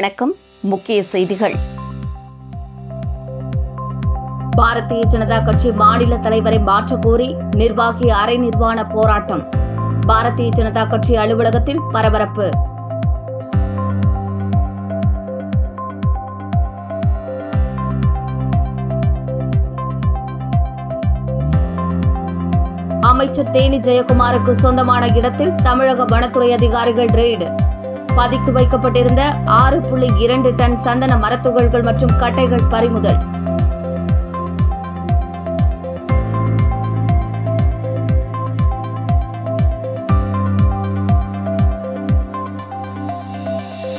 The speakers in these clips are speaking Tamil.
வணக்கம். முக்கிய செய்திகள். பாரதிய ஜனதா கட்சி மாநில தலைவரை மாற்றக் கோரி நிர்வாகி அரை நிர்வாண போராட்டம். பாரதிய ஜனதா கட்சி அலுவலகத்தில் பரபரப்பு. அமைச்சர் தேனி ஜெயக்குமாருக்கு சொந்தமான இடத்தில் தமிழக வனத்துறை அதிகாரிகள் ரெய்டு. பதுக்கி வைக்கப்பட்டிருந்த ஆறு புள்ளி இரண்டு டன் சந்தன மரத்துகள்கள் மற்றும் கட்டைகள் பறிமுதல்.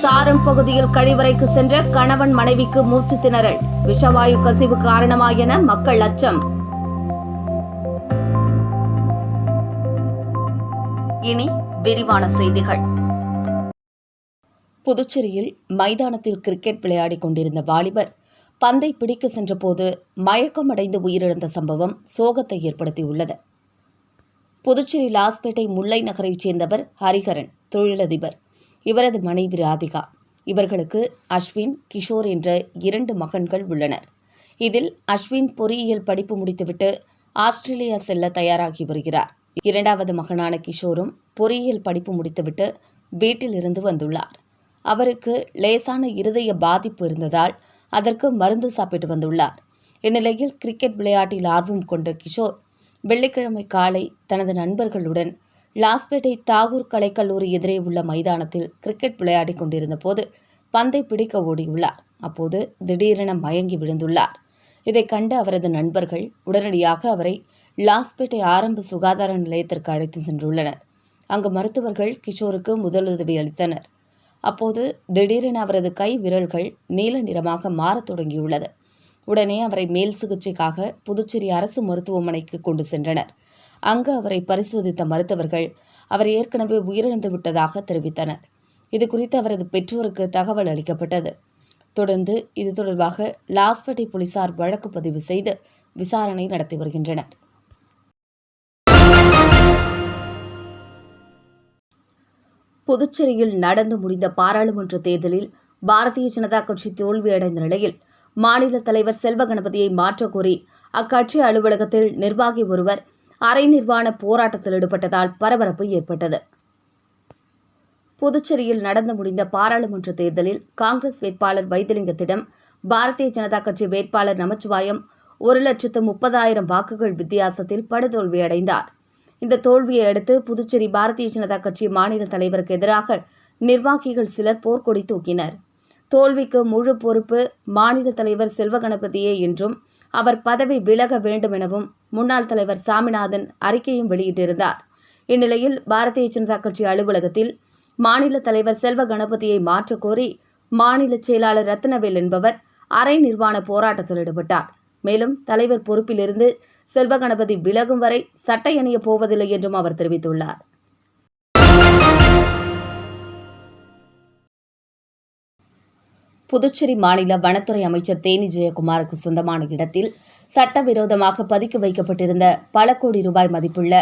சாரம் பகுதியில் கழிவறைக்கு சென்ற கணவன் மனைவிக்கு மூச்சு திணறல். விஷவாயு கசிவு காரணமா என மக்கள் அச்சம். இனி விரிவான செய்திகள். புதுச்சேரியில் மைதானத்தில் கிரிக்கெட் விளையாடிக் கொண்டிருந்த வாலிபர் பந்தை பிடிக்க சென்றபோது மயக்கமடைந்து உயிரிழந்த சம்பவம் சோகத்தை ஏற்படுத்தியுள்ளது. புதுச்சேரி லாஸ்பேட்டை முல்லை நகரைச் சேர்ந்தவர் ஹரிஹரன் தொழிலதிபர். இவரது மனைவி ராதிகா. இவர்களுக்கு அஸ்வின் கிஷோர் என்ற இரண்டு மகன்கள் உள்ளனர். இதில் அஸ்வின் பொறியியல் படிப்பு முடித்துவிட்டு ஆஸ்திரேலியா செல்ல தயாராகி வருகிறார். இரண்டாவது மகனான கிஷோரும் பொறியியல் படிப்பு முடித்துவிட்டு வீட்டிலிருந்து வந்துள்ளார். அவருக்கு லேசான இருதய பாதிப்பு இருந்ததால் அதற்கு மருந்து சாப்பிட்டு வந்துள்ளார். இந்நிலையில் கிரிக்கெட் விளையாட்டில் ஆர்வம் கொண்ட கிஷோர் வெள்ளிக்கிழமை காலை தனது நண்பர்களுடன் லாஸ்பேட்டை தாகூர் கலைக்கல்லூரி எதிரே உள்ள மைதானத்தில் கிரிக்கெட் விளையாடிக் கொண்டிருந்த போது பந்தை பிடிக்க ஓடியுள்ளார். அப்போது திடீரென மயங்கி விழுந்துள்ளார். இதை கண்ட அவரது நண்பர்கள் உடனடியாக அவரை லாஸ்பேட்டை ஆரம்ப சுகாதார நிலையத்திற்கு அழைத்து சென்றுள்ளனர். அங்கு மருத்துவர்கள் கிஷோருக்கு முதலுதவி அளித்தனர். அப்போது திடீரென அவரது கை விரல்கள் நீல நிறமாக மாறத் தொடங்கியுள்ளது. உடனே அவரை மேல் சிகிச்சைக்காக புதுச்சேரி அரசு மருத்துவமனைக்கு கொண்டு சென்றனர். அங்கு அவரை பரிசோதித்த மருத்துவர்கள் அவர் ஏற்கனவே உயிரிழந்து விட்டதாக தெரிவித்தனர். இது குறித்து அவரது பெற்றோருக்கு தகவல் அளிக்கப்பட்டது. தொடர்ந்து இது தொடர்பாக லாஸ்பேட்டை போலீசார் வழக்கு பதிவு செய்து விசாரணை நடத்தி வருகின்றனர். புதுச்சேரியில் நடந்து முடிந்த பாராளுமன்ற தேர்தலில் பாரதிய ஜனதா கட்சி தோல்வியடைந்த நிலையில் மாநில தலைவர் செல்வ கணபதியை மாற்றக்கோரி அக்கட்சி அலுவலகத்தில் நிர்வாகி ஒருவர் அரை நிர்வாண போராட்டத்தில் ஈடுபட்டதால் பரபரப்பு ஏற்பட்டது. புதுச்சேரியில் நடந்து முடிந்த பாராளுமன்ற தேர்தலில் காங்கிரஸ் வேட்பாளர் வைத்திலிங்கத்திடம் பாரதிய ஜனதா கட்சி வேட்பாளர் நமச்சிவாயம் ஒரு லட்சத்து முப்பதாயிரம் வாக்குகள் வித்தியாசத்தில் படுதோல்வியடைந்தார். இந்த தோல்வியை அடுத்து புதுச்சேரி பாரதிய ஜனதா கட்சி மாநில தலைவருக்கு எதிராக நிர்வாகிகள் சிலர் போர்க்கொடி தூக்கினர். தோல்விக்கு முழு பொறுப்பு மாநில தலைவர் செல்வகணபதியே என்றும் அவர் பதவி விலக வேண்டும் எனவும் முன்னாள் தலைவர் சாமிநாதன் அறிக்கையும் வெளியிட்டிருந்தார். இந்நிலையில் பாரதிய ஜனதா கட்சி அலுவலகத்தில் மாநில தலைவர் செல்வ கணபதியை மாற்றக்கோரி மாநில செயலாளர் ரத்னவேல் என்பவர் அரை நிர்வாண போராட்டத்தில் ஈடுபட்டார். மேலும் தலைவர் பொறுப்பிலிருந்து செல்வ கணபதி விலகும் வரை சட்டை அணியப் போவதில்லை என்றும் அவர் தெரிவித்துள்ளார். புதுச்சேரி மாநில வனத்துறை அமைச்சர் தேனி ஜெயக்குமாருக்கு சொந்தமான இடத்தில் சட்டவிரோதமாக பதுக்கி வைக்கப்பட்டிருந்த பல கோடி ரூபாய் மதிப்புள்ள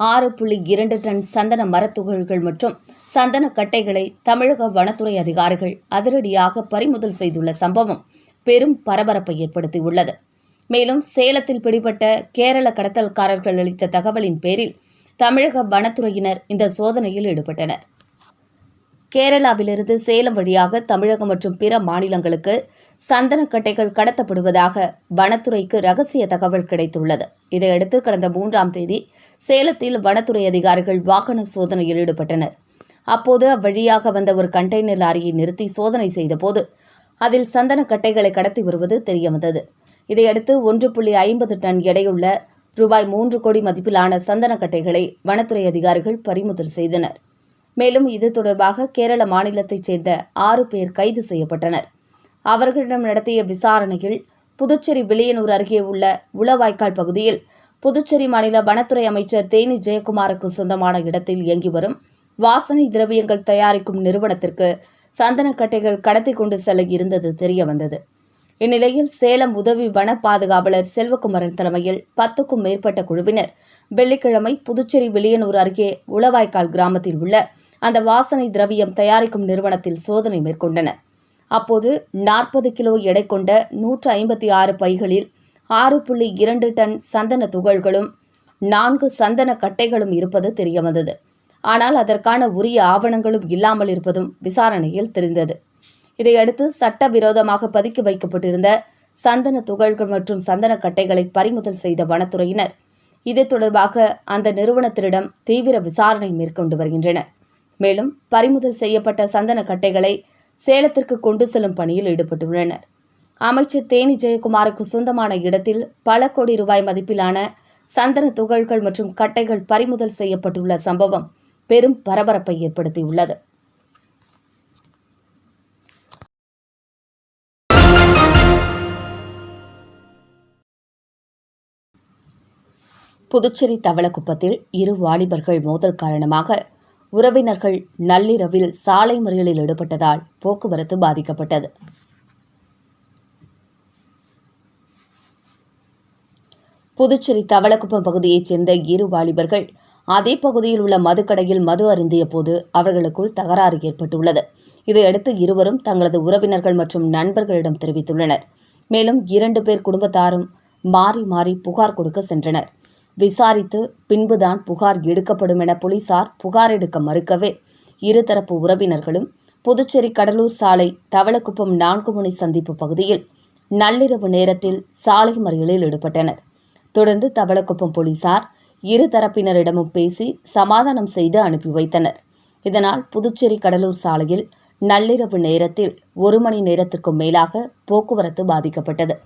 ஆறு புள்ளி இரண்டு டன் சந்தன மரத்துகள்கள் மற்றும் சந்தன கட்டைகளை தமிழக வனத்துறை அதிகாரிகள் அதிரடியாக பறிமுதல் செய்துள்ள சம்பவம் பெரும் பரபரப்பை ஏற்படுத்தியுள்ளது. மேலும் சேலத்தில் பிடிபட்ட கேரள கடத்தல்காரர்கள் அளித்த தகவலின் பேரில் தமிழக வனத்துறையினர் இந்த சோதனையில் ஈடுபட்டனர். கேரளாவிலிருந்து சேலம் வழியாக தமிழகம் மற்றும் பிற மாநிலங்களுக்கு சந்தனக்கட்டைகள் கடத்தப்படுவதாக வனத்துறைக்கு ரகசிய தகவல் கிடைத்துள்ளது. இதையடுத்து கடந்த மூன்றாம் தேதி சேலத்தில் வனத்துறை அதிகாரிகள் வாகன சோதனையில் ஈடுபட்டனர். அப்போது அவ்வழியாக வந்த ஒரு கண்டெய்னர் லாரியை நிறுத்தி சோதனை செய்தபோது அதில் சந்தனக்கட்டைகளை கடத்தி வருவது தெரியவந்தது. இதையடுத்து ஒன்று புள்ளி ஐம்பது டன் எடையுள்ள ரூபாய் மூன்று கோடி மதிப்பிலான சந்தனக்கட்டைகளை வனத்துறை அதிகாரிகள் பறிமுதல் செய்தனர். மேலும் இது தொடர்பாக கேரள மாநிலத்தைச் சேர்ந்த ஆறு பேர் கைது செய்யப்பட்டனர். அவர்களிடம் நடத்திய விசாரணையில் புதுச்சேரி வில்லியனூர் அருகே உள்ள உளவாய்க்கால் பகுதியில் புதுச்சேரி மாநில வனத்துறை அமைச்சர் தேனி ஜெயக்குமாருக்கு சொந்தமான இடத்தில் இயங்கி வரும் வாசனை திரவியங்கள் தயாரிக்கும் நிறுவனத்திற்கு சந்தனக்கட்டைகள் கடத்தி கொண்டு செல்ல இருந்தது தெரியவந்தது. இந்நிலையில் சேலம் உதவி வன பாதுகாவலர் செல்வகுமரன் தலைமையில் பத்துக்கும் மேற்பட்ட குழுவினர் வெள்ளிக்கிழமை புதுச்சேரி வெளியனூர் அருகே உளவாய்க்கால் கிராமத்தில் உள்ள அந்த வாசனை திரவியம் தயாரிக்கும் நிறுவனத்தில் சோதனை மேற்கொண்டனர். அப்போது நாற்பது கிலோ எடை கொண்ட நூற்று ஐம்பத்தி ஆறு பைகளில் ஆறு புள்ளி இரண்டு டன் சந்தன துகள்களும் நான்கு சந்தன கட்டைகளும் இருப்பது தெரியவந்தது. ஆனால் அதற்கான உரிய ஆவணங்களும் இல்லாமல் இருப்பதும் விசாரணையில் தெரிந்தது. இதையடுத்து சட்டவிரோதமாக பதுக்கி வைக்கப்பட்டிருந்த சந்தன துகள்கள் மற்றும் சந்தன கட்டைகளை பறிமுதல் செய்த வனத்துறையினர். இது தொடர்பாக அந்த நிறுவனத்திடம் தீவிர விசாரணை மேற்கொண்டு வருகின்றனர். மேலும் பறிமுதல் செய்யப்பட்ட சந்தன கட்டைகளை சேலத்திற்கு கொண்டு செல்லும் பணியில் ஈடுபட்டுள்ளனர். அமைச்சர் தேனி ஜெயக்குமாருக்கு சொந்தமான இடத்தில் பல கோடி ரூபாய் மதிப்பிலான சந்தன துகள்கள் மற்றும் கட்டைகள் பறிமுதல் செய்யப்பட்டுள்ள சம்பவம் பெரும் பரபரப்பை ஏற்படுத்தியுள்ளது. புதுச்சேரி தவளக்குப்பத்தில் இரு வாலிபர்கள் மோதல் காரணமாக உறவினர்கள் நள்ளிரவில் சாலை மறியலில் ஈடுபட்டதால் போக்குவரத்து பாதிக்கப்பட்டது. புதுச்சேரி தவளக்குப்பம் பகுதியைச் சேர்ந்த இரு வாலிபர்கள் அதே பகுதியில் உள்ள மதுக்கடையில் மது அருந்திய போது அவர்களுக்குள் தகராறு ஏற்பட்டுள்ளது. இதையடுத்து இருவரும் தங்களது உறவினர்கள் மற்றும் நண்பர்களிடம் தெரிவித்துள்ளனர். மேலும் இரண்டு பேர் குடும்பத்தாரும் மாறி மாறி புகார் கொடுக்க சென்றனர். விசாரித்து பின்புதான் புகார் எடுக்கப்படும் என போலீசார் புகார் எடுக்க மறுக்கவே இருதரப்பு உறவினர்களும் புதுச்சேரி கடலூர் சாலை தவளக்குப்பம் நான்கு முனை சந்திப்பு பகுதியில் நள்ளிரவு நேரத்தில் சாலை மறியலில் ஈடுபட்டனர். தொடர்ந்து தவளக்குப்பம் போலீசார் இரு தரப்பினரிடமும் பேசி சமாதானம் செய்து அனுப்பி வைத்தனர். இதனால் புதுச்சேரி கடலூர் சாலையில் நள்ளிரவு நேரத்தில் ஒரு மணி நேரத்திற்கும் மேலாக போக்குவரத்து பாதிக்கப்பட்டது.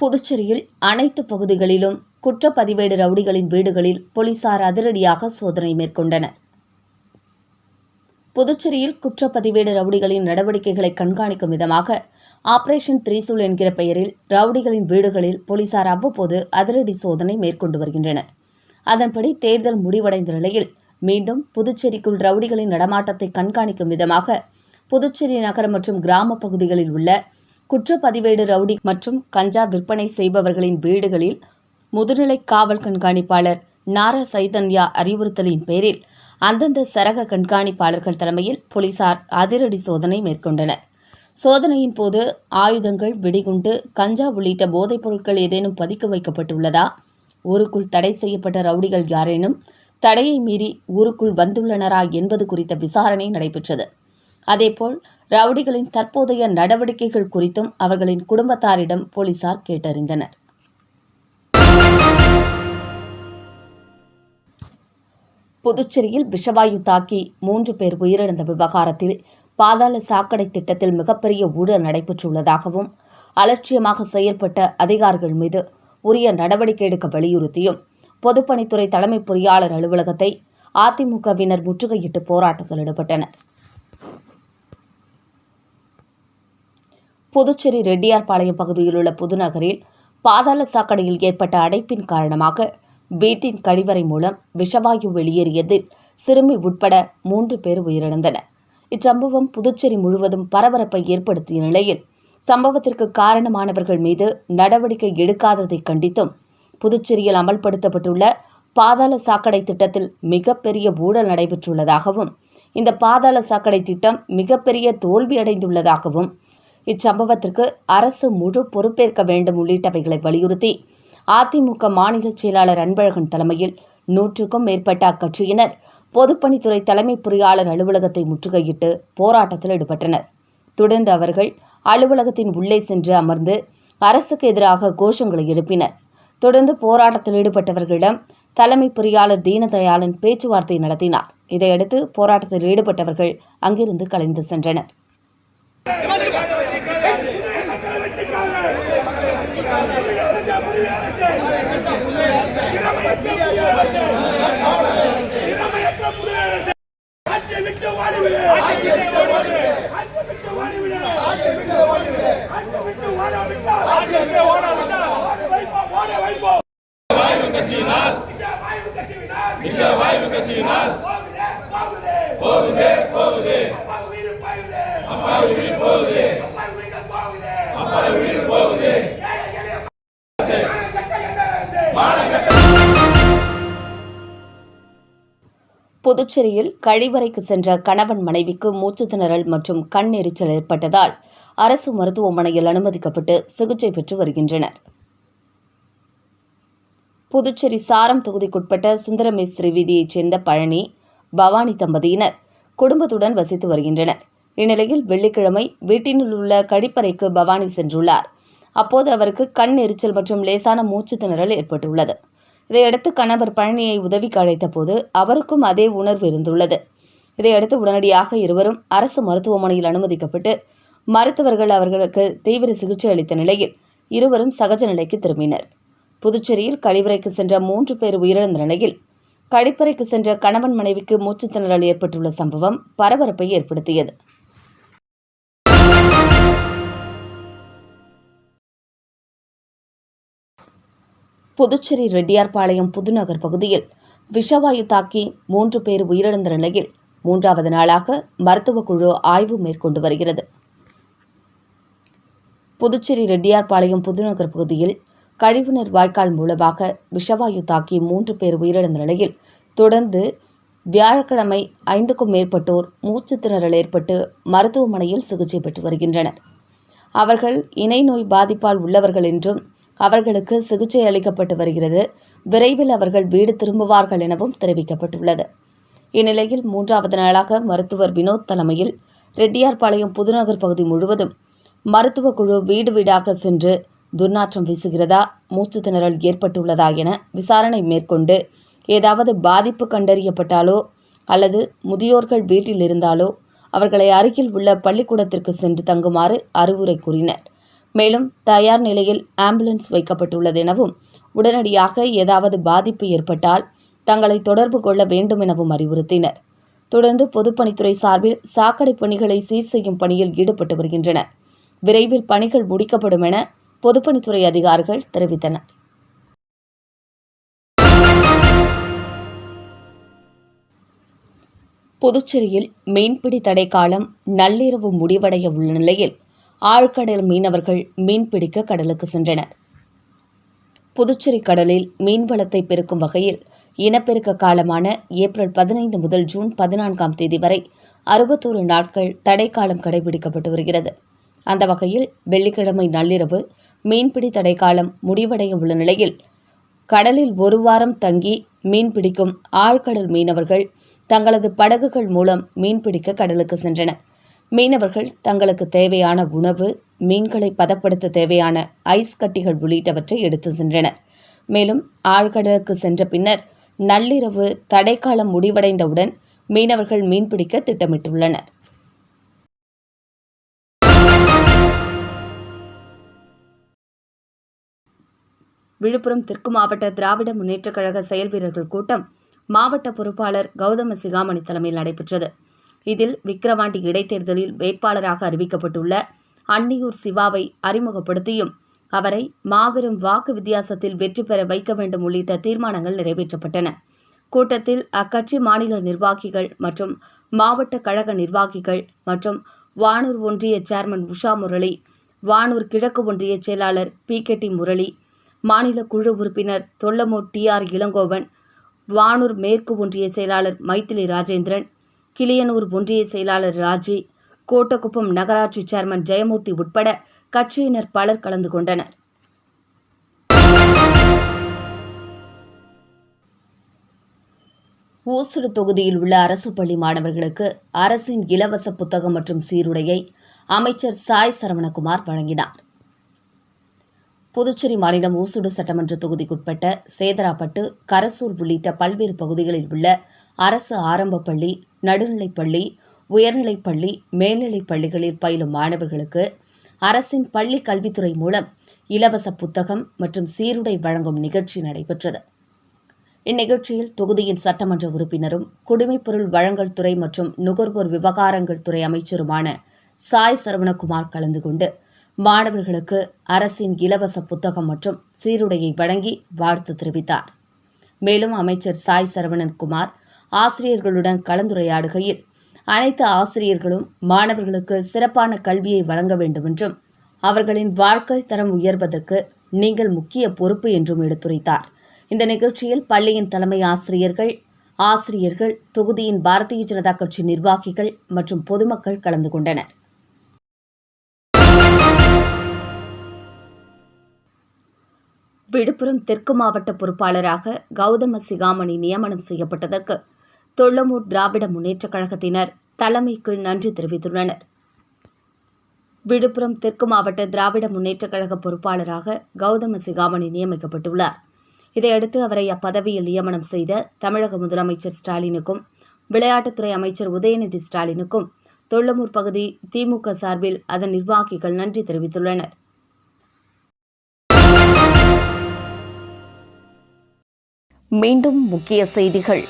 புதுச்சேரியில் அனைத்து பகுதிகளிலும் குற்றப்பதிவேடு ரவுடிகளின் வீடுகளில் போலீசார் அதிரடியாக சோதனை மேற்கொண்டனர். புதுச்சேரியில் குற்றப்பதிவேடு ரவுடிகளின் நடவடிக்கைகளை கண்காணிக்கும் விதமாக ஆபரேஷன் த்ரீசூல் என்கிற பெயரில் ரவுடிகளின் வீடுகளில் போலீசார் அவ்வப்போது அதிரடி சோதனை மேற்கொண்டு வருகின்றனர். அதன்படி தேர்தல் முடிவடைந்த நிலையில் மீண்டும் புதுச்சேரிக்குள் ரவுடிகளின் நடமாட்டத்தை கண்காணிக்கும் விதமாக புதுச்சேரி நகரம் மற்றும் கிராம பகுதிகளில் உள்ள குற்றப்பதிவேடு ரவுடி மற்றும் கஞ்சா விற்பனை செய்பவர்களின் வீடுகளில் முதுநிலை காவல் கண்காணிப்பாளர் நார சைதன்யா அறிவுறுத்தலின் பேரில் அந்தந்த சரக கண்காணிப்பாளர்கள் தலைமையில் போலீசார் அதிரடி சோதனை மேற்கொண்டனர். சோதனையின் போது ஆயுதங்கள் வெடிகுண்டு கஞ்சா உள்ளிட்ட போதைப் பொருட்கள் ஏதேனும் பதுக்கி வைக்கப்பட்டுள்ளதா? ஊருக்குள் தடை செய்யப்பட்ட ரவுடிகள் யாரேனும் தடையை மீறி ஊருக்குள் வந்துள்ளனரா என்பது குறித்த விசாரணை நடைபெற்றது. அதேபோல் ரவுடிகளின் தற்போதைய நடவடிக்கைகள் குறித்தும் அவர்களின் குடும்பத்தாரிடம் போலீசார் கேட்டறிந்தனர். புதுச்சேரியில் விஷவாயு தாக்கி மூன்று பேர் உயிரிழந்த விவகாரத்தில் பாதாள சாக்கடை திட்டத்தில் மிகப்பெரிய ஊழல் நடைபெற்றுள்ளதாகவும் அலட்சியமாக செயல்பட்ட அதிகாரிகள் மீது உரிய நடவடிக்கை எடுக்க வலியுறுத்தியும் பொதுப்பணித்துறை தலைமை பொறியாளர் அலுவலகத்தை அதிமுகவினர் முற்றுகையிட்டு போராட்டத்தில் ஈடுபட்டனர். புதுச்சேரி ரெட்டியார்பாளையம் பகுதியில் உள்ள புதுநகரில் பாதாள சாக்கடையில் ஏற்பட்ட அடைப்பின் காரணமாக வீட்டின் கழிவறை மூலம் விஷவாயு வெளியேறியதில் சிறுமி உட்பட மூன்று பேர் உயிரிழந்தனர். இச்சம்பவம் புதுச்சேரி முழுவதும் பரபரப்பை ஏற்படுத்திய நிலையில் சம்பவத்திற்கு காரணமானவர்கள் மீது நடவடிக்கை எடுக்காததை கண்டித்தும் புதுச்சேரியில் அமல்படுத்தப்பட்டுள்ள பாதாள சாக்கடை திட்டத்தில் மிகப்பெரிய ஊழல் நடைபெற்றுள்ளதாகவும் இந்த பாதாள சாக்கடை திட்டம் மிகப்பெரிய தோல்வியடைந்துள்ளதாகவும் இச்சம்பவத்திற்கு அரசு முழு பொறுப்பேற்க வேண்டும் உள்ளிட்டவைகளை வலியுறுத்தி அதிமுக மாநில செயலாளர் அன்பழகன் தலைமையில் நூற்றுக்கும் மேற்பட்ட அக்கட்சியினர் பொதுப்பணித்துறை தலைமை பொறியாளர் அலுவலகத்தை முற்றுகையிட்டு போராட்டத்தில் ஈடுபட்டனர். தொடர்ந்து அவர்கள் அலுவலகத்தின் உள்ளே சென்று அமர்ந்து அரசுக்கு எதிராக கோஷங்களை எழுப்பினர். தொடர்ந்து போராட்டத்தில் ஈடுபட்டவர்களிடம் தலைமை பொறியாளர் தீனதயாளன் பேச்சுவார்த்தை நடத்தினார். இதையடுத்து போராட்டத்தில் ஈடுபட்டவர்கள் அங்கிருந்து கலைந்து சென்றனர். திறமையற்ற ஆட்சியை விட்டு ஓடிவிடு. ஆட்சியை விட்டு ஓடிவிடு. ஆட்சியை விட்டு ஓடிவிடு. ஆட்சியை விட்டு ஓடிவிடு. ஆட்சியை விட்டு ஓடாவிட்டால். ஆட்சியை விட்டு ஓடாவிட்டால். ஓட வைப்போம் ஓட வைப்போம். வாய்வு கசிவினால் விஷ வாயு கசிவினால். விஷ வாய்வு கசிவினால் போகுதே போகுதே. போகுதே போகுதே. அப்பா உயிர் பாயுதே அப்பா உயிர் போகுதே. அப்பா உயிர் போகுதே. அப்பா உயிர் புதுச்சேரியில் கழிவறைக்கு சென்ற கணவன் மனைவிக்கு மூச்சு திணறல் மற்றும் கண் எரிச்சல் ஏற்பட்டதால் அரசு மருத்துவமனையில் அனுமதிக்கப்பட்டு சிகிச்சை பெற்று வருகின்றனர். புதுச்சேரி சாரம் தொகுதிக்குட்பட்ட சுந்தரமேஸ்திரி வீதியைச் சேர்ந்த பழனி பவானி தம்பதியினர் குடும்பத்துடன் வசித்து வருகின்றனர். இந்நிலையில் வெள்ளிக்கிழமை வீட்டினுள் உள்ள கழிப்பறைக்கு பவானி சென்றுள்ளார். அப்போது அவருக்கு கண் எரிச்சல் மற்றும் லேசான மூச்சு திணறல் ஏற்பட்டுள்ளது. இதையடுத்து கணவர் பழனியை உதவிக்கு அழைத்தபோது அவருக்கும் அதே உணர்வு இருந்துள்ளது. இதையடுத்து உடனடியாக இருவரும் அரசு மருத்துவமனையில் அனுமதிக்கப்பட்டு மருத்துவர்கள் அவர்களுக்கு தீவிர சிகிச்சை அளித்த நிலையில் இருவரும் சகஜ நிலைக்கு திரும்பினர். புதுச்சேரியில் கழிவறைக்கு சென்ற மூன்று பேர் உயிரிழந்த நிலையில் கழிப்பறைக்கு சென்ற கணவன் மனைவிக்கு மூச்சுத்திணறல் ஏற்பட்டுள்ள சம்பவம் பரபரப்பை ஏற்படுத்தியது. புதுச்சேரி ரெட்டியார்பாளையம் புதுநகர் பகுதியில் விஷவாயு தாக்கி மூன்று பேர் உயிரிழந்த நிலையில் மூன்றாவது நாளாக மருத்துவக் குழு ஆய்வு மேற்கொண்டு வருகிறது. புதுச்சேரி ரெட்டியார்பாளையம் புதுநகர் பகுதியில் கழிவுநீர் வாய்க்கால் மூலமாக விஷவாயு தாக்கி மூன்று பேர் உயிரிழந்த நிலையில் தொடர்ந்து வியாழக்கிழமை ஐந்துக்கும் மேற்பட்டோர் மூச்சுத்திணறல் ஏற்பட்டு மருத்துவமனையில் சிகிச்சை பெற்று வருகின்றனர். அவர்கள் இணை நோய் பாதிப்பால் உள்ளவர்கள் என்றும் அவர்களுக்கு சிகிச்சை அளிக்கப்பட்டு வருகிறது. விரைவில் அவர்கள் வீடு திரும்புவார்கள் எனவும் தெரிவிக்கப்பட்டுள்ளது. இந்நிலையில் மூன்றாவது நாளாக மருத்துவர் வினோத் தலைமையில் ரெட்டியார்பாளையம் புதுநகர் பகுதி முழுவதும் மருத்துவ குழு வீடு வீடாக சென்று துர்நாற்றம் வீசுகிறதா மூச்சு திணறல் ஏற்பட்டுள்ளதா என விசாரணை மேற்கொண்டு ஏதாவது பாதிப்பு கண்டறியப்பட்டாலோ அல்லது முதியோர்கள் வீட்டில் இருந்தாலோ அவர்களை அருகில் உள்ள பள்ளிக்கூடத்திற்கு சென்று தங்குமாறு அறிவுரை கூறினர். மேலும் தயார் நிலையில் ஆம்புலன்ஸ் வைக்கப்பட்டுள்ளது எனவும் உடனடியாக ஏதாவது பாதிப்பு ஏற்பட்டால் தங்களை தொடர்பு கொள்ள வேண்டும் எனவும் அறிவுறுத்தினர். தொடர்ந்து பொதுப்பணித்துறை சார்பில் சாக்கடை பணிகளை சீர் செய்யும் பணியில் ஈடுபட்டு வருகின்றனர் விரைவில் பணிகள் முடிக்கப்படும் என பொதுப்பணித்துறை அதிகாரிகள் தெரிவித்தனர். புதுச்சேரியில் மீன்பிடி தடை காலம் நள்ளிரவு முடிவடைய உள்ள நிலையில் ஆழ்கடல் மீனவர்கள் மீன்பிடிக்க கடலுக்கு சென்றனர். புதுச்சேரி கடலில் மீன்வளத்தை பெருக்கும் வகையில் இனப்பெருக்க காலமான ஏப்ரல் பதினைந்து முதல் ஜூன் பதினான்காம் தேதி வரை அறுபத்தோரு நாட்கள் தடைக்காலம் கடைபிடிக்கப்பட்டு வருகிறது. அந்த வகையில் வெள்ளிக்கிழமை நள்ளிரவு மீன்பிடி தடைக்காலம் முடிவடைய உள்ள நிலையில் கடலில் ஒரு வாரம் தங்கி மீன்பிடிக்கும் ஆழ்கடல் மீனவர்கள் தங்களது படகுகள் மூலம் மீன்பிடிக்க கடலுக்கு சென்றனர். மீனவர்கள் தங்களுக்கு தேவையான உணவு மீன்களை பதப்படுத்த தேவையான ஐஸ் கட்டிகள் உள்ளிட்டவற்றை எடுத்து சென்றனர். மேலும் ஆழ்கடலுக்கு சென்ற பின்னர் நள்ளிரவு தடைக்காலம் முடிவடைந்தவுடன் மீனவர்கள் மீன்பிடிக்க திட்டமிட்டுள்ளனர். விழுப்புரம் தெற்கு மாவட்ட திராவிட முன்னேற்றக் கழக செயல் வீரர்கள் கூட்டம் மாவட்ட பொறுப்பாளர் கௌதம சிகாமணி தலைமையில் நடைபெற்றது. இதில் விக்கிரவாண்டி இடைத்தேர்தலில் வேட்பாளராக அறிவிக்கப்பட்டுள்ள அன்னியூர் சிவாவை அறிமுகப்படுத்தியும் அவரை மாபெரும் வாக்கு வித்தியாசத்தில் வெற்றி பெற வைக்க வேண்டும் உள்ளிட்ட தீர்மானங்கள் நிறைவேற்றப்பட்டன. கூட்டத்தில் அக்கட்சி மாநில நிர்வாகிகள் மற்றும் மாவட்ட கழக நிர்வாகிகள் மற்றும் வானூர் ஒன்றிய சேர்மன் உஷா முரளி வானூர் கிழக்கு ஒன்றிய செயலாளர் பி கே டி முரளி மாநில குழு உறுப்பினர் தொல்லமூர் டி ஆர் இளங்கோவன் வானூர் மேற்கு ஒன்றிய செயலாளர் மைத்திலி ராஜேந்திரன் கிளியனூர் ஒன்றிய செயலாளர் ராஜி கோட்டக்குப்பம் நகராட்சி சேர்மன் ஜெயமூர்த்தி உட்பட கட்சியினர் பலர் கலந்து கொண்டனர். ஊசுடு தொகுதியில் உள்ள அரசு பள்ளி மாணவர்களுக்கு அரசின் இலவச புத்தகம் மற்றும் சீருடையை அமைச்சர் சாய் சரவணகுமார் வழங்கினார். புதுச்சேரி மாநிலம் ஊசுடு சட்டமன்ற தொகுதிக்குட்பட்ட சேதராப்பட்டு கரசூர் உள்ளிட்ட பல்வேறு பகுதிகளில் உள்ள அரசு ஆரம்ப பள்ளி நடுநிலைப்பள்ளி உயர்நிலைப்பள்ளி மேல்நிலைப் பள்ளிகளில் பயிலும் மாணவர்களுக்கு அரசின் பள்ளி கல்வித்துறை மூலம் இலவச புத்தகம் மற்றும் சீருடை வழங்கும் நிகழ்ச்சி நடைபெற்றது. இந்நிகழ்ச்சியில் தொகுதியின் சட்டமன்ற உறுப்பினரும் குடிமைப்பொருள் வழங்கல் துறை மற்றும் நுகர்வோர் விவகாரங்கள் துறை அமைச்சருமான சாய் சரவணகுமார் கலந்து கொண்டு மாணவர்களுக்கு அரசின் இலவச புத்தகம் மற்றும் சீருடையை வழங்கி வாழ்த்து தெரிவித்தார். மேலும் அமைச்சர் சாய் சரவணன் குமார் ஆசிரியர்களுடன் கலந்துரையாடுகையில் அனைத்து ஆசிரியர்களும் மாணவர்களுக்கு சிறப்பான கல்வியை வழங்க வேண்டுமென்றும் அவர்களின் வாழ்க்கை தரம் உயர்வதற்கு நீங்கள் முக்கிய பொறுப்பு என்றும் எடுத்துரைத்தார். இந்த நிகழ்ச்சியில் பள்ளியின் தலைமை ஆசிரியர்கள் ஆசிரியர்கள் தொகுதியின் பாரதிய ஜனதா கட்சி நிர்வாகிகள் மற்றும் பொதுமக்கள் கலந்து கொண்டனர். விழுப்புரம் தெற்கு மாவட்ட பொறுப்பாளராக கௌதம சிகாமணி நியமனம் செய்யப்பட்டதற்கு தொள்ளமூர் திராவிட முன்னேற்றக் கழகத்தினர் தலைமைக்கு நன்றி தெரிவித்துள்ளனர். விழுப்புரம் தெற்கு மாவட்ட திராவிட முன்னேற்றக் கழக பொறுப்பாளராக கௌதம சிகாமணி நியமிக்கப்பட்டுள்ளார். இதையடுத்து அவரை அப்பதவியில் நியமனம் செய்த தமிழக முதலமைச்சர் ஸ்டாலினுக்கும் விளையாட்டுத்துறை அமைச்சர் உதயநிதி ஸ்டாலினுக்கும் தொள்ளமூர் பகுதி திமுக சார்பில் அதன் நிர்வாகிகள் நன்றி தெரிவித்துள்ளனர். மீண்டும் முக்கிய செய்திகள்.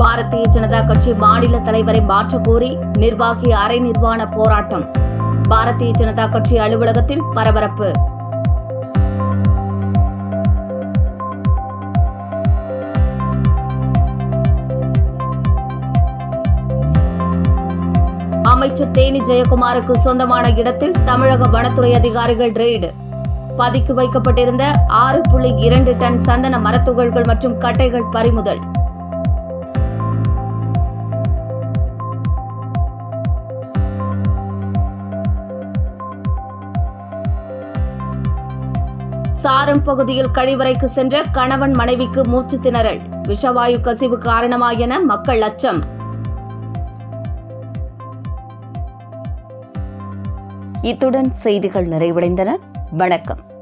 பாரதிய ஜனதா கட்சி மாநில தலைவரை மாற்றக்கோரி நிர்வாகி அரை நிர்வாண போராட்டம். பாரதிய ஜனதா கட்சி அலுவலகத்தில் பரபரப்பு. அமைச்சர் தேனி ஜெயக்குமாருக்கு சொந்தமான இடத்தில் தமிழக வனத்துறை அதிகாரிகள் ரெய்டு. பதுக்கி வைக்கப்பட்டிருந்த ஆறு புள்ளி இரண்டு டன் சந்தன மரத்துகள்கள் மற்றும் கட்டைகள் பறிமுதல். சாரம் பகுதியில் கழிவறைக்கு சென்ற கணவன் மனைவிக்கு மூச்சு திணறல். விஷவாயு கசிவு காரணமா என மக்கள் அச்சம். இத்துடன் செய்திகள் நிறைவடைந்தன. வணக்கம்.